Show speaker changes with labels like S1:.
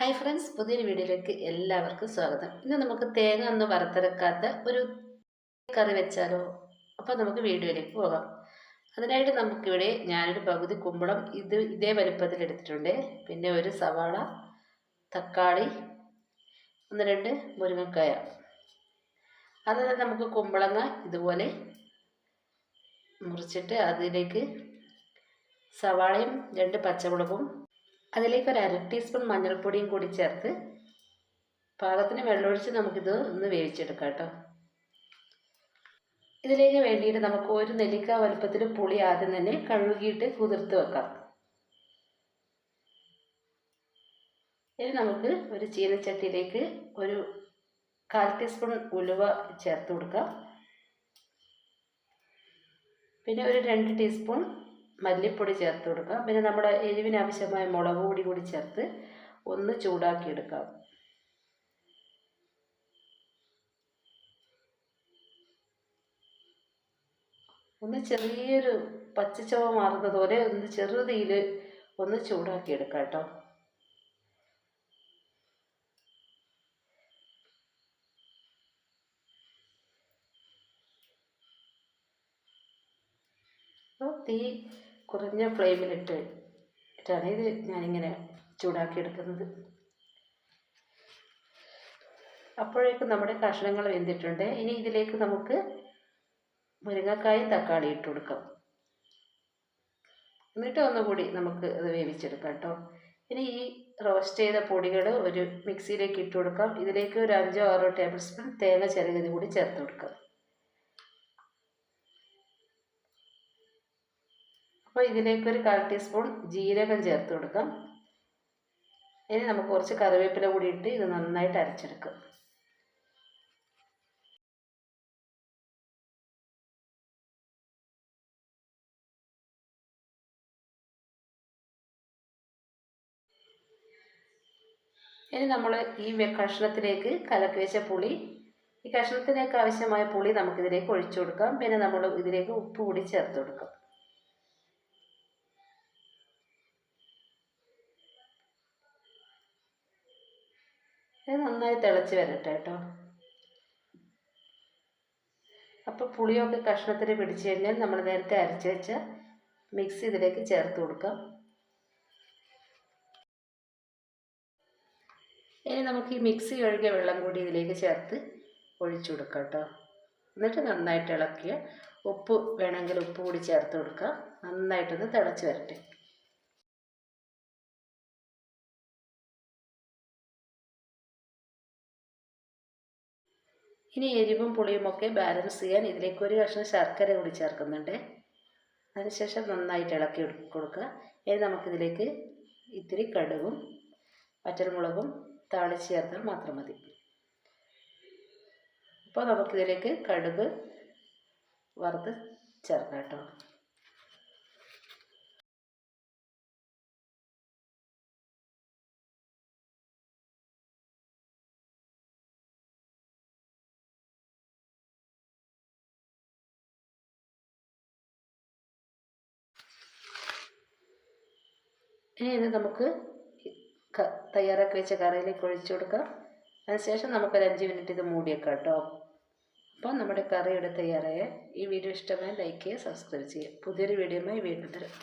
S1: hi friends പുതിയൊരു വീഡിയോയിലേക്ക് എല്ലാവർക്കും സ്വാഗതം ഇന്ന് നമുക്ക് തേങ്ങ ഒന്നും വറുത്തിറക്കാത്ത ഒരു കറി വെച്ചാലോ അപ്പോൾ നമുക്ക് വീഡിയോയിലേക്ക് പോകാം അതിനായിട്ട് നമുക്കിവിടെ ഞാനൊരു പകുതി കുമ്പളം ഇത് ഇതേ വലുപ്പത്തിൽ എടുത്തിട്ടുണ്ട് പിന്നെ ഒരു സവാള തക്കാളി ഒന്ന് രണ്ട് മുരിങ്ങക്കായ അതായത് നമുക്ക് കുമ്പളങ്ങ ഇതുപോലെ മുറിച്ചിട്ട് അതിലേക്ക് സവാളയും രണ്ട് പച്ചമുളകും അതിലേക്ക് ഒരു അര ടീസ്പൂൺ മഞ്ഞൾപ്പൊടിയും കൂടി ചേർത്ത് പാകത്തിന് വെള്ളമൊഴിച്ച് നമുക്കിത് ഒന്ന് വേവിച്ചെടുക്കാം കേട്ടോ ഇതിലേക്ക് വേണ്ടിയിട്ട് നമുക്ക് ഒരു നെല്ലിക്ക വലുപ്പത്തിൽ പുളി ആദ്യം തന്നെ കഴുകിയിട്ട് കുതിർത്ത് വെക്കാം ഇനി നമുക്ക് ഒരു ചീനച്ചട്ടിയിലേക്ക് ഒരു കാൽ ടീസ്പൂൺ ഉലുവ ചേർത്ത് കൊടുക്കാം പിന്നെ ഒരു രണ്ട് ടീസ്പൂൺ മല്ലിപ്പൊടി ചേർത്ത് കൊടുക്കാം പിന്നെ നമ്മുടെ എരിവിന് ആവശ്യമായ മുളക് പൊടി കൂടി ചേർത്ത് ഒന്ന് ചൂടാക്കി എടുക്കാം ഒന്ന് ചെറിയൊരു പച്ചച്ചവ മാറുന്നത് പോലെ ഒന്ന് ചെറുതീയിൽ ഒന്ന് ചൂടാക്കി എടുക്കാം കേട്ടോ തീ കുറഞ്ഞ ഫ്ലെയിമിലിട്ട് ഇട്ടാണ് ഇത് ഞാനിങ്ങനെ ചൂടാക്കി എടുക്കുന്നത് അപ്പോഴേക്കും നമ്മുടെ കഷ്ണങ്ങൾ വെന്തിട്ടുണ്ട് ഇനി ഇതിലേക്ക് നമുക്ക് മുരിങ്ങക്കായും തക്കാളി ഇട്ട് കൊടുക്കാം എന്നിട്ട് ഒന്നുകൂടി നമുക്ക് അത് വേവിച്ചെടുക്കാം കേട്ടോ ഇനി ഈ റോസ്റ്റ് ചെയ്ത പൊടികൾ ഒരു മിക്സിയിലേക്ക് ഇട്ട് കൊടുക്കാം ഇതിലേക്ക് ഒരു അഞ്ചോ ആറോ ടേബിൾ സ്പൂൺ തേങ്ങ ചിരകിത് കൂടി ചേർത്ത് കൊടുക്കാം അപ്പോൾ ഇതിലേക്ക് ഒരു കാൽ ടീസ്പൂൺ ജീരകം ചേർത്ത് കൊടുക്കാം
S2: ഇനി നമുക്ക് കുറച്ച് കറിവേപ്പില കൂടി ഇട്ട് ഇത് നന്നായിട്ട് അരച്ചെടുക്കാം ഇനി നമ്മൾ ഈ കഷ്ണത്തിലേക്ക് കലക്കി വെച്ച പുളി ഈ
S1: കഷ്ണത്തിലേക്ക് ആവശ്യമായ പുളി നമുക്കിതിലേക്ക് ഒഴിച്ചു കൊടുക്കാം പിന്നെ നമ്മൾ ഇതിലേക്ക് ഉപ്പ് കൂടി ചേർത്ത് കൊടുക്കാം ഇത് നന്നായി തിളച്ച് വരട്ടെ കേട്ടോ അപ്പോൾ പുളിയൊക്കെ കഷ്ണത്തിൽ പിടിച്ചു കഴിഞ്ഞാൽ നമ്മൾ നേരത്തെ അരച്ച് വെച്ച മിക്സ് ഇതിലേക്ക് ചേർത്ത് കൊടുക്കാം ഇനി നമുക്ക് ഈ മിക്സി ഒഴുകിയ വെള്ളം കൂടി ഇതിലേക്ക് ചേർത്ത് ഒഴിച്ചു കൊടുക്കാം കേട്ടോ എന്നിട്ട് നന്നായിട്ട് ഇളക്കിയ ഉപ്പ് വേണമെങ്കിൽ ഉപ്പ് കൂടി ചേർത്ത് കൊടുക്കുക
S2: നന്നായിട്ടൊന്ന് തിളച്ച് വരട്ടെ ഇനി എരിവും പുളിയുമൊക്കെ ബാലൻസ് ചെയ്യാൻ ഇതിലേക്ക് ഒരു കഷ്ണം ശർക്കര കൂടി ചേർക്കുന്നുണ്ട്
S1: അതിനുശേഷം നന്നായിട്ട് ഇളക്കി കൊടുക്കുക ഇനി നമുക്കിതിലേക്ക് ഇത്തിരി കടുകും പച്ചമുളകും താളിച്ച് ചേർത്താൽ മാത്രം മതി ഇപ്പോൾ
S2: നമുക്കിതിലേക്ക് കടുക് വറുത്ത് ചേർക്കാം കേട്ടോ ഇനി ഇത് നമുക്ക്
S1: തയ്യാറാക്കി വെച്ച കറിയിലേക്ക് ഒഴിച്ചു കൊടുക്കാം അതിനുശേഷം നമുക്കൊരു അഞ്ച് മിനിറ്റ് ഇത് മൂടിയേക്കാം കേട്ടോ അപ്പോൾ നമ്മുടെ കറി ഇവിടെ തയ്യാറായ ഈ വീഡിയോ ഇഷ്ടമായി ലൈക്ക് ചെയ്യുക സബ്സ്ക്രൈബ് ചെയ്യുക പുതിയൊരു വീഡിയോയുമായി
S2: വീണ്ടും തരാം